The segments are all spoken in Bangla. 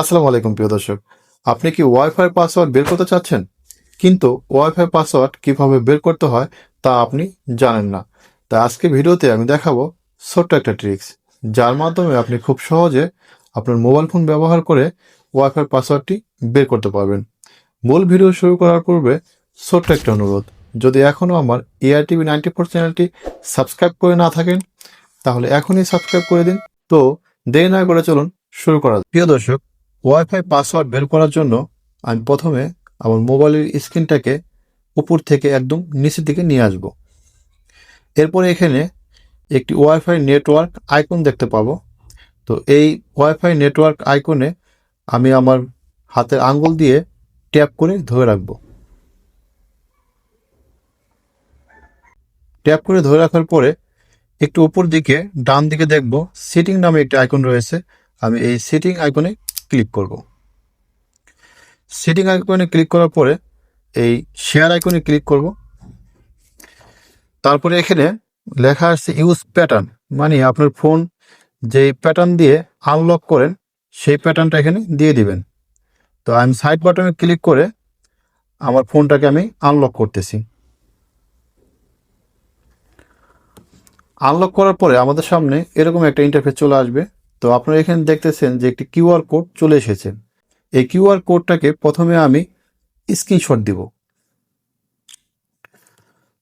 আসসালামু আলাইকুম, প্রিয় দর্শক। আপনি কি ওয়াইফাই পাসওয়ার্ড বের করতে চাচ্ছেন? কিন্তু ওয়াইফাই পাসওয়ার্ড কীভাবে বের করতে হয় তা আপনি জানেন না। তাই আজকে ভিডিওতে আমি দেখাবো ছোট্ট একটা ট্রিক্স যার মাধ্যমে আপনি খুব সহজে আপনার মোবাইল ফোন ব্যবহার করে ওয়াইফাই পাসওয়ার্ডটি বের করতে পারবেন। মূল ভিডিও শুরু করার পূর্বে ছোট্ট একটা অনুরোধ, যদি এখনও আমার এআর টিভি নাইনটি ফোর চ্যানেলটি সাবস্ক্রাইব করে না থাকেন, তাহলে এখনই সাবস্ক্রাইব করে দিন। তো দেরি না করে চলুন শুরু করা। প্রিয় দর্শক ওয়াইফাই পাসওয়ার্ড বের করার জন্য আমি প্রথমে আমার মোবাইলের স্ক্রিনটাকে উপর থেকে একদম নিচের দিকে নিয়ে আসব। এরপরে এখানে একটি ওয়াইফাই নেটওয়ার্ক আইকন দেখতে পাবো। তো এই ওয়াইফাই নেটওয়ার্ক আইকনে আমি আমার হাতের আঙ্গুল দিয়ে ট্যাপ করে ধরে রাখব। ট্যাপ করে ধরে রাখার পরে একটু উপর দিকে ডান দিকে দেখব সেটিং নামে একটি আইকন রয়েছে। আমি এই সেটিং আইকনে ক্লিক করব। সেটিং আইকনে ক্লিক করার পরে এই শেয়ার আইকনে ক্লিক করব। তারপরে এখানে লেখা আসছে ইউজ প্যাটার্ন মানে আপনার ফোন যে প্যাটার্ন দিয়ে আনলক করেন, সেই প্যাটার্নটা এখানে দিয়ে দিবেন। তো আমি সাইড বাটনে ক্লিক করে আমার ফোনটাকে আমি আনলক করতেছি। আনলক করার পরে আমাদের সামনে এরকম একটা ইন্টারফেস চলে আসবে। তো আপনারা এখানে দেখতেছেন যে একটি কিউআর কোড চলে এসেছে। এই কিউআর কোডটাকে প্রথমে আমি স্ক্রিনশট দিব।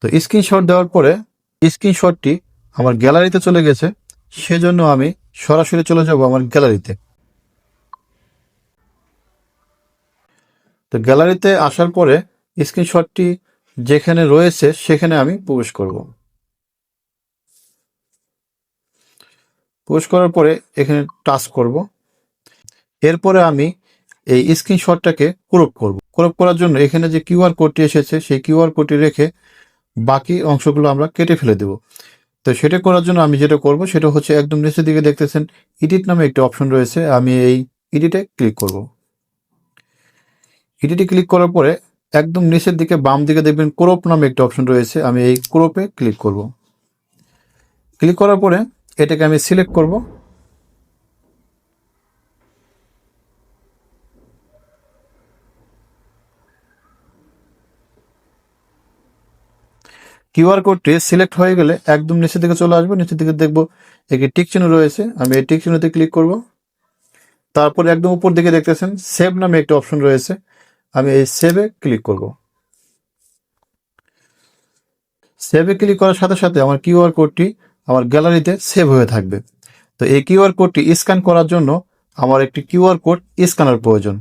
তো স্ক্রিনশট দেওয়ার পরে স্ক্রিনশটটি আমার গ্যালারিতে চলে গেছে। সেজন্য আমি সরাসরি চলে যাব আমার গ্যালারিতে। তো গ্যালারিতে আসার পরে স্ক্রিনশটটি যেখানে রয়েছে সেখানে আমি প্রবেশ করব। প্রবেশ করার পরে এখানে টাচ করব। এরপরে আমি এই স্ক্রিনশটটাকে ক্রপ করব। ক্রপ করার জন্য এখানে যে কিউআর কোডটি এসেছে, সেই কিউআর কোডটি রেখে বাকি অংশগুলো আমরা কেটে ফেলে দেব। তো সেটা করার জন্য আমি যেটা করব, সেটা হচ্ছে একদম নিচের দিকে দেখতেছেন এডিট নামে একটি অপশন রয়েছে, আমি এই ইডিটে ক্লিক করব। ইডিটে ক্লিক করার পরে একদম নিচের দিকে বাম দিকে দেখবেন ক্রপ নামে একটি অপশন রয়েছে, আমি এই ক্রপে ক্লিক করব। ক্লিক করার পরে এটাকে আমি সিলেক্ট করব। কিউআর কোডটি সিলেক্ট হয়ে গেলে একদম নিচের দিকে চলে আসব। নিচের দিকে দেখব একটি টিক রয়েছে। আমি এই টিক চিহ্নতে ক্লিক করব। তারপরে একদম উপর দিকে দেখতেছেন সেভ নামে একটি অপশন রয়েছে। আমি এই সেভে ক্লিক করব। সেভে ক্লিক করার সাথে সাথে আমার কিউআর কোডটি আমার গ্যালারিতে সেভ হয়ে থাকবে। তো এই কিউআর কোডটি স্ক্যান করার জন্য আমার একটি কিউআর কোড স্ক্যানার প্রয়োজন।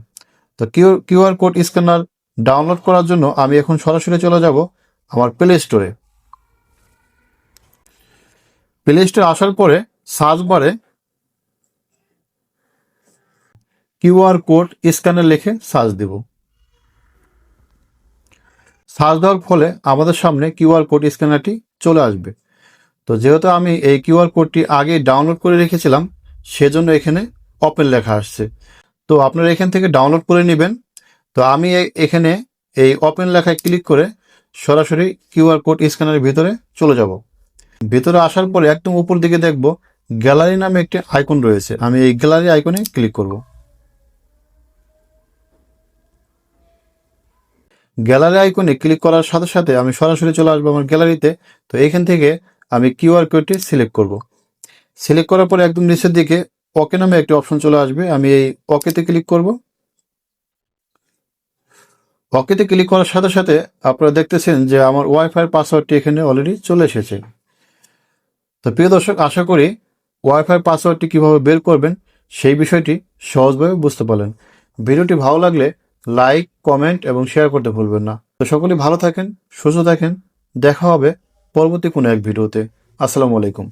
তো কিউআর কোড স্ক্যানার ডাউনলোড করার জন্য আমি এখন সরাসরি চলে যাব আমার প্লে স্টোরে প্লে স্টোরে আসার পরে সার্চ বারে কিউআর কোড স্ক্যানার লিখে সার্চ দেব। সার্চ দেওয়ার ফলে আমাদের সামনে কিউআর কোড স্ক্যানারটি চলে আসবে। তো যেহেতু আমি এই কিউআর কোডটি আগে ডাউনলোড করে রেখেছিলাম, সেজন্য এখানে ওপেন লেখা আসছে। তো আপনারা এখান থেকে ডাউনলোড করে নেবেন। তো আমি এখানে এই ওপেন লেখায় ক্লিক করে সরাসরি কিউআর কোড স্ক্যানারের ভিতরে চলে যাব। ভিতরে আসার পরে একদম উপর দিকে দেখব গ্যালারি নামে একটি আইকন রয়েছে। আমি এই গ্যালারি আইকনে ক্লিক করব। গ্যালারি আইকনে ক্লিক করার সাথে সাথে আমি সরাসরি চলে আসব আমার গ্যালারিতে। তো এখান থেকে আমি কিউআর কোডটি সিলেক্ট করব। সিলেক্ট করার পরে একদম নিচের দিকে ওকে নামে একটি অপশন চলে আসবে। আমি এই ওকেতে ক্লিক করব। ওকেতে ক্লিক করার সাথে সাথে আপনারা দেখতেছেন যে আমার ওয়াইফাই পাসওয়ার্ডটি এখানে অলরেডি চলে এসেছে। তো প্রিয় দর্শক, আশা করি ওয়াইফাই পাসওয়ার্ডটি কীভাবে বের করবেন সেই বিষয়টি সহজভাবে বুঝতে পারলেন। ভিডিওটি ভালো লাগলে লাইক কমেন্ট এবং শেয়ার করতে ভুলবেন না। তো সকলে ভালো থাকেন, সুস্থ থাকেন। দেখা হবে পরবর্তী কোনো এক ভিডিওতে। আসসালামু আলাইকুম।